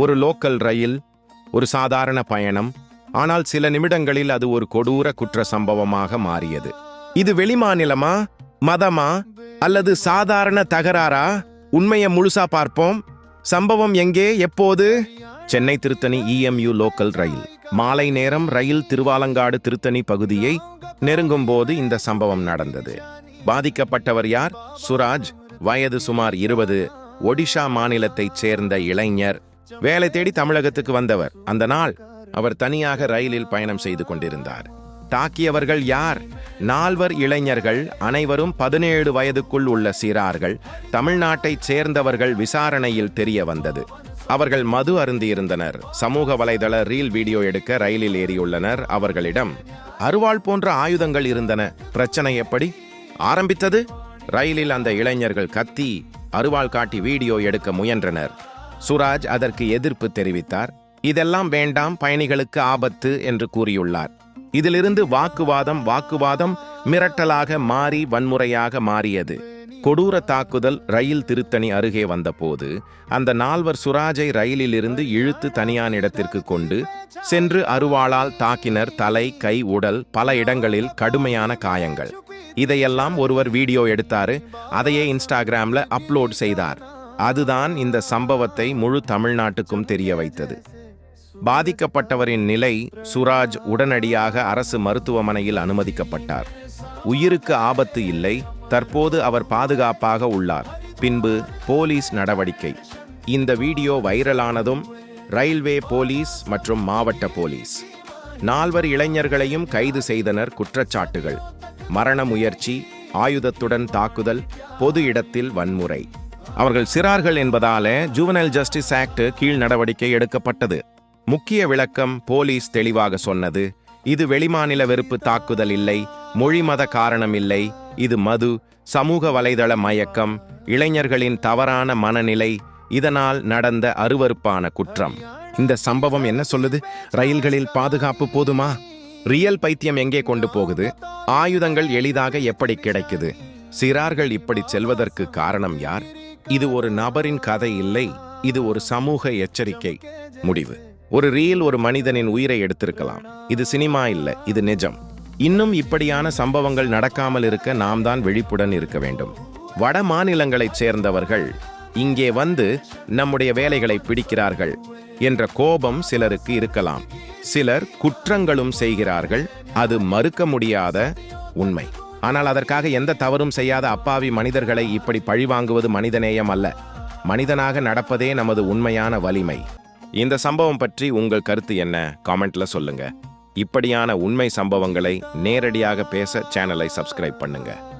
ஒரு லோக்கல் ரயில் ஒரு சாதாரண பயணம் ஆனால் சில நிமிடங்களில் அது ஒரு கொடூர குற்ற சம்பவமாக மாறியது. இது வெளிமாநிலமா மதமா அல்லது சாதாரண தகராறா? உண்மையை முழுசா பார்ப்போம். சம்பவம் எங்கே எப்போது? சென்னை திருத்தணி இஎம்யூ லோக்கல் ரயில். மாலை நேரம் ரயில் திருவாலங்காடு திருத்தணி பகுதியை நெருங்கும் போது இந்த சம்பவம் நடந்தது. பாதிக்கப்பட்டவர் யார்? சுராஜ். வயது சுமார் இருபது. ஒடிஷா மாநிலத்தைச் சேர்ந்த இளைஞர் வேலை தேடி தமிழகத்துக்கு வந்தவர். அந்த நாள் அவர் தனியாக ரயிலில் பயணம் செய்து கொண்டிருந்தார். தாக்கியவர்கள் யார்? நால்வர் இளைஞர்கள் அனைவரும் பதினேழு வயதுக்குள் உள்ள சிறார்கள் தமிழ்நாட்டைச் சேர்ந்தவர்கள் விசாரணையில் தெரிய வந்தது. அவர்கள் மது அருந்தியிருந்தனர். சமூக வலைதள ரீல் வீடியோ எடுக்க ரயிலில் ஏறியுள்ளனர். அவர்களிடம் அருவாள் போன்ற ஆயுதங்கள் இருந்தன. பிரச்சனை எப்படி? ஆரம்பித்தது? ரயிலில் அந்த இளைஞர்கள் கத்தி அருவாள் காட்டி வீடியோ எடுக்க முயன்றனர். சுராஜ் அதற்கு எதிர்ப்பு தெரிவித்தார். இதெல்லாம் வேண்டாம் பயணிகளுக்கு ஆபத்து என்று கூறியுள்ளார். இதிலிருந்து வாக்குவாதம் வாக்குவாதம் மிரட்டலாக மாறி வன்முறையாக மாறியது. கொடூர தாக்குதல் ரயில் திருத்தணி அருகே வந்தபோது அந்த நால்வர் சுராஜை ரயிலிலிருந்து இழுத்து தனியான இடத்திற்கு கொண்டு சென்று அருவாளால் தாக்கினர் தலை கை உடல் பல இடங்களில் கடுமையான காயங்கள். இதையெல்லாம் ஒருவர் வீடியோ எடுத்தாரு. அதையே இன்ஸ்டாகிராம்ல அப்லோட் செய்தார். அதுதான் இந்த சம்பவத்தை முழு தமிழ்நாட்டுக்கும் தெரிய வைத்தது. பாதிக்கப்பட்டவரின் நிலை சுராஜ் உடனடியாக அரசு மருத்துவமனையில் அனுமதிக்கப்பட்டார். உயிருக்கு ஆபத்து இல்லை தற்போது அவர் பாதுகாப்பாக உள்ளார். பின்பு போலீஸ் நடவடிக்கை. இந்த வீடியோ வைரலானதும் ரயில்வே போலீஸ் மற்றும் மாவட்ட போலீஸ். நால்வர் இளைஞர்களையும் கைது செய்தனர் குற்றச்சாட்டுகள். மரண முயற்சி ஆயுதத்துடன் தாக்குதல் பொது இடத்தில் வன்முறை. அவர்கள் சிறார்கள் என்பதால ஜூவனல் ஜஸ்டிஸ் ஆக்ட் கீழ் நடவடிக்கை எடுக்கப்பட்டது. முக்கிய விளக்கம் போலீஸ் தெளிவாக சொன்னது இது வெளிமாநில வெறுப்பு தாக்குதல் இல்லை மொழி மத காரணம் இல்லை இது மது சமூக வலைதள மயக்கம் இளைஞர்களின் தவறான மனநிலை இதனால் நடந்த அருவருப்பான குற்றம். இந்த சம்பவம் என்ன சொல்லுது? ரயில்களில் பாதுகாப்பு போதுமா? ரியல் பைத்தியம் எங்கே கொண்டு போகுது? ஆயுதங்கள் எளிதாக எப்படி கிடைக்குது? சிறார்கள் இப்படி செல்வதற்கு காரணம் யார்? இது ஒரு நபரின் கதை இல்லை இது ஒரு சமூக எச்சரிக்கை. முடிவு. ஒரு ரீல் ஒரு மனிதனின் உயிரை எடுத்திருக்கலாம். இது சினிமா இல்லை இது நிஜம். இன்னும் இப்படியான சம்பவங்கள் நடக்காமல் இருக்க நாம் தான் விழிப்புடன் இருக்க வேண்டும். வட மாநிலங்களைச் சேர்ந்தவர்கள் இங்கே வந்து நம்முடைய வேலைகளை பிடிக்கிறார்கள் என்ற கோபம் சிலருக்கு இருக்கலாம். சிலர் குற்றங்களும் செய்கிறார்கள் அது மறுக்க முடியாத உண்மை. ஆனால் அதற்காக எந்த தவறும் செய்யாத அப்பாவி மனிதர்களை இப்படி பழிவாங்குவது மனிதநேயம் அல்ல. மனிதனாக நடப்பதே நமது உண்மையான வலிமை. இந்த சம்பவம் பற்றி உங்கள் கருத்து என்ன? காமெண்ட்ல சொல்லுங்க. இப்படியான உண்மை சம்பவங்களை நேரடியாக பேச சேனலை சப்ஸ்கிரைப் பண்ணுங்கள்